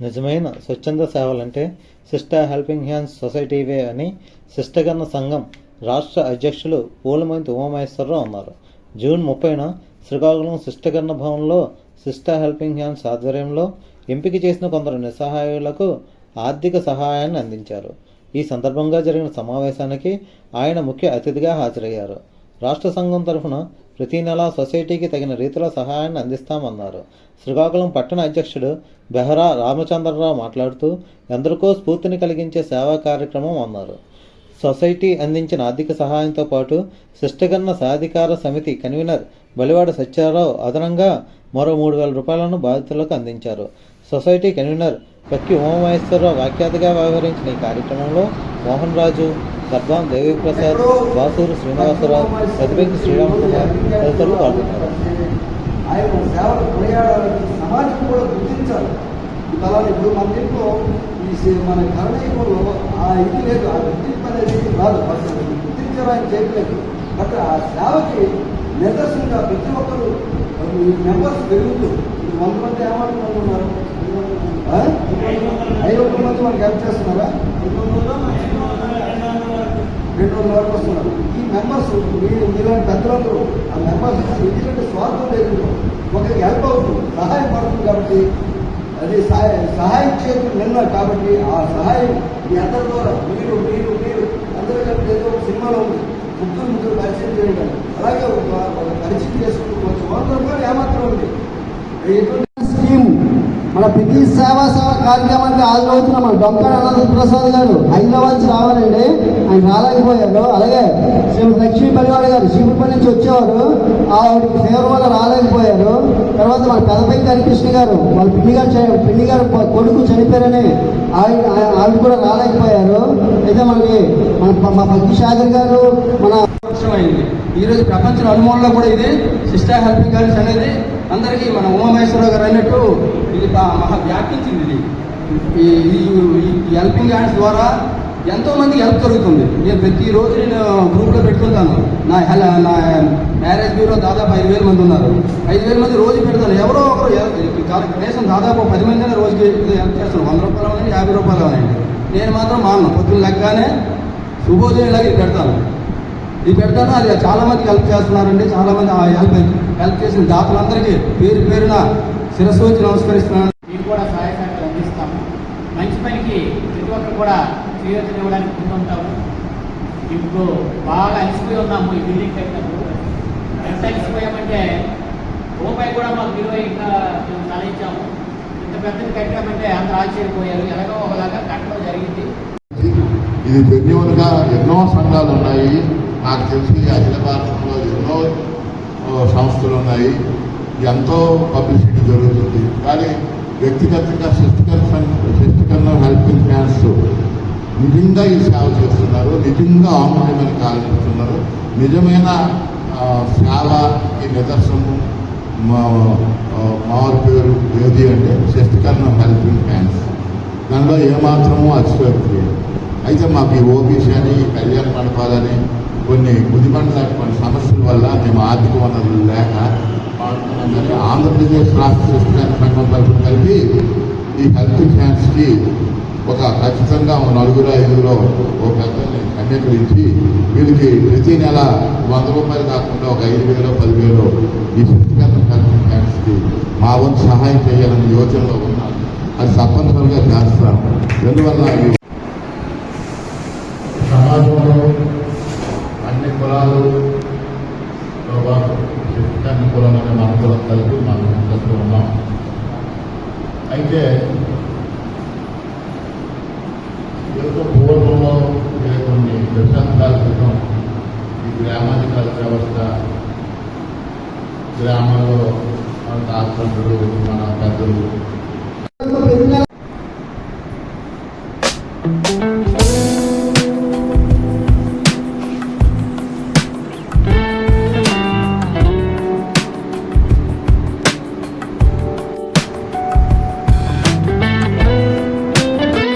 నిజమైన స్వచ్ఛంద సేవలంటే సిస్టర్ హెల్పింగ్ హ్యాండ్స్ సొసైటీవే అని సిస్టగన్న సంఘం రాష్ట్ర అధ్యక్షులు పూలమంతి ఉమామహేశ్వరరావు అన్నారు. జూన్ ముప్పైన శ్రీకాకుళం సిస్టగన్న భవన్లో సిస్టర్ హెల్పింగ్ హ్యాండ్స్ ఆధ్వర్యంలో ఎంపిక చేసిన కొందరు నిస్సహాయులకు ఆర్థిక సహాయాన్ని అందించారు. ఈ సందర్భంగా జరిగిన సమావేశానికి ఆయన ముఖ్య అతిథిగా హాజరయ్యారు. రాష్ట్ర సంఘం తరఫున ప్రతి నెల సొసైటీకి తగిన రీతిలో సహాయాన్ని అందిస్తామన్నారు. శ్రీకాకుళం పట్టణ అధ్యక్షుడు బెహరా రామచంద్రరావు మాట్లాడుతూ ఎందరికో స్ఫూర్తిని కలిగించే సేవా కార్యక్రమం అన్నారు. సొసైటీ అందించిన ఆర్థిక సహాయంతో పాటు శిష్టగన్న సాధికార సమితి కన్వీనర్ బలివాడ సత్యారావు అదనంగా మరో మూడు వేల రూపాయలను బాధితులకు అందించారు. సొసైటీ కన్వీనర్ పక్కి ఉమామహేశ్వరరావు వ్యాఖ్యాతగా వ్యవహరించిన ఈ కార్యక్రమంలో మోహన్ రాజు సర్దాం దేవిప్రసాద్ బాసూరు శ్రీనివాసరావు పెద్దపెంకి శ్రీరామ్ కుమార్ తదితరులు పాల్గొన్నారు. ఆయన సేవలు కొనియాడాలని సమాజం కూడా గుర్తించాలి అలానే ఇప్పుడు మన దీంట్లో ఈ మన కరణీయంలో ఆ ఇది లేదు ఆ గుర్తింపు అనేది రాదు బట్ చేయట్లేదు బట్ ఆ సేవకి నిదర్శనంగా ప్రతి ఒక్కరు ఈ మెంబర్స్ పెరుగుతూ వంద మంది ఏమంటున్నారు ఐదు వందల మంది మనకి హెల్ప్ చేస్తున్నారా? రెండు వందల వరకు వస్తున్నారు. ఈ మెంబర్స్ మీరు మీలాంటి పెద్దలందరూ ఆ మెంబర్స్ ఎందుకంటే స్వార్థం లేదు. ఒకరికి హెల్ప్ అవుతుంది సహాయపడుతుంది కాబట్టి అది సహాయ సహాయం చేయడం నిన్న కాబట్టి ఆ సహాయం మీ అందరి ద్వారా మీరు మీరు మీరు అందరూ కలిపి ఏదో ఒక సినిమాలో ఉంది. ముగ్గురు ముగ్గురు పరిచయం చేయడం. అలాగే ఒక పరిచయం చేసుకుంటూ కొంచెం వంద రూపాయలు ఏమాత్రం ఉంది. ఎటువంటి ప్రతి సేవా సేవ కార్యక్రమానికి హాజరవుతున్న మన డొంకర అనంత ప్రసాద్ గారు హైదరాబాద్ నుంచి రావాలండి. ఆయన రాలేకపోయారు అలాగే శ్రీమతి లక్ష్మీ పరివాడ గారు శివుపల్లి నుంచి వచ్చేవారు. ఆవిడకి ఫేవర్ వల్ల రాలేకపోయారు. తర్వాత మన పెదపల్లి హరికృష్ణ గారు వాళ్ళ పిల్లి గారు పిల్లి గారు కొడుకు చనిపోయారని ఆవిడ ఆవిడ కూడా రాలేకపోయారు. అయితే మనకి మన మా పక్కి షాగర్ గారు మన ఈ ఈరోజు ప్రపంచ అనుమోళనలో కూడా ఇది సిస్టర్ హెల్పింగ్ గర్ల్స్ అనేది అందరికీ మన ఉమామహేశ్వరరావు గారు అన్నట్టు ఇది మహా వ్యాపించింది ఇది. ఈ హెల్పింగ్ హ్యాండ్స్ ద్వారా ఎంతోమందికి హెల్ప్ జరుగుతుంది. నేను ప్రతిరోజు నేను గ్రూప్లో పెట్టుకుంటాను. నా హెల్ నా మ్యారేజ్ బ్యూరో దాదాపు ఐదు వేల మంది ఉన్నారు. ఐదు వేల మంది రోజు పెడతాను ఎవరో ఒకరు కనీసం దాదాపు పది మంది రోజుకి హెల్ప్ చేస్తాను వంద రూపాయలు అవనండి యాభై రూపాయలు అవనండి. నేను మాత్రం మాను పొద్దున్న లెక్కగానే శుభోదయం లాగా పెడతాను. ఇది పెడతాను అది చాలా మందికి హెల్ప్ చేస్తున్నారండి చాలా మంది ఆ హెల్ప్ హెల్ప్ చేసిన దాతలందరికీ పేరు పేరున శిరస్సు వచ్చి నమస్కరిస్తున్నాను. మేము కూడా సహాయ సహకారాలు అందిస్తాము మంచి పనికి ప్రతి ఒక్కరు కూడా చేయూతలు ఇవ్వడానికి ముందుంటాము ఇప్పుడు బాగా అలసిపోయి ఉన్నాము ఈ బిల్డింగ్ కట్టినప్పుడు ఎంత అలసిపోయామంటే రూపాయి కూడా మాకు విలువ ఇంకా మేము తలయించాము ఇంత పెద్దది కట్టామంటే అందరూ ఆశ్చర్యపోయారు. ఎలాగో ఒకలాగా కట్టడం జరిగింది. ఇది జెన్యున్గా ఎన్నో సంఘాలు ఉన్నాయి. నాకు తెలిసి అఖిల భారతంలో ఎన్నో సంస్థలు ఉన్నాయి. ఎంతో పబ్లిసిటీ జరుగుతుంది. కానీ వ్యక్తిగతంగా శిష్టికరణ శిష్టికరణ హెల్పింగ్ ఫ్యాన్స్ నిజంగా ఈ సేవ చేస్తున్నారు నిజంగా ఆమోదమని కాల్పిస్తున్నారు నిజమైన ఆ, సేవకి నిదర్శనం మా మారు పేరు ఏది అంటే శిష్టికరణ హెల్పింగ్ ఫ్యాన్స్ దానిలో ఏమాత్రమూ అతిశయోక్తి అయితే మాకు ఈ ఓబీసీ అని ఈ కళ్యాణ కొన్ని సమస్యల వల్ల మేము ఆర్థిక వనరులు లేక పాడుతున్నాం కానీ ఆంధ్రప్రదేశ్ రాష్ట్ర శిక్షణ సంఘం తరఫున కలిపి ఈ హెల్త్ క్యాంప్స్కి ఒక ఖచ్చితంగా నలుగురు ఐదుగురు ఒక పెద్దని అంగీకరించి వీళ్ళకి ప్రతి నెల వంద రూపాయలు కాకుండా ఒక ఐదు వేలు పదివేలు ఈ శిక్షణ హెల్త్ క్యాంప్స్కి మా వంతు సహాయం చేయాలని యోచనలో ఉన్నాను అది తప్పనిసరిగా చేస్తాం. ఎందువల్ల సమాజంలో కులాలు అన్ని అనే మన కులం కలిపి మనం కలిసి ఉన్నాం. అయితే ఏదో పూర్వంలో ఏ కొన్ని దశాంతాల క్రితం ఈ గ్రామాధికార వ్యవస్థ గ్రామంలో మన తాత్రులు మన పెద్దలు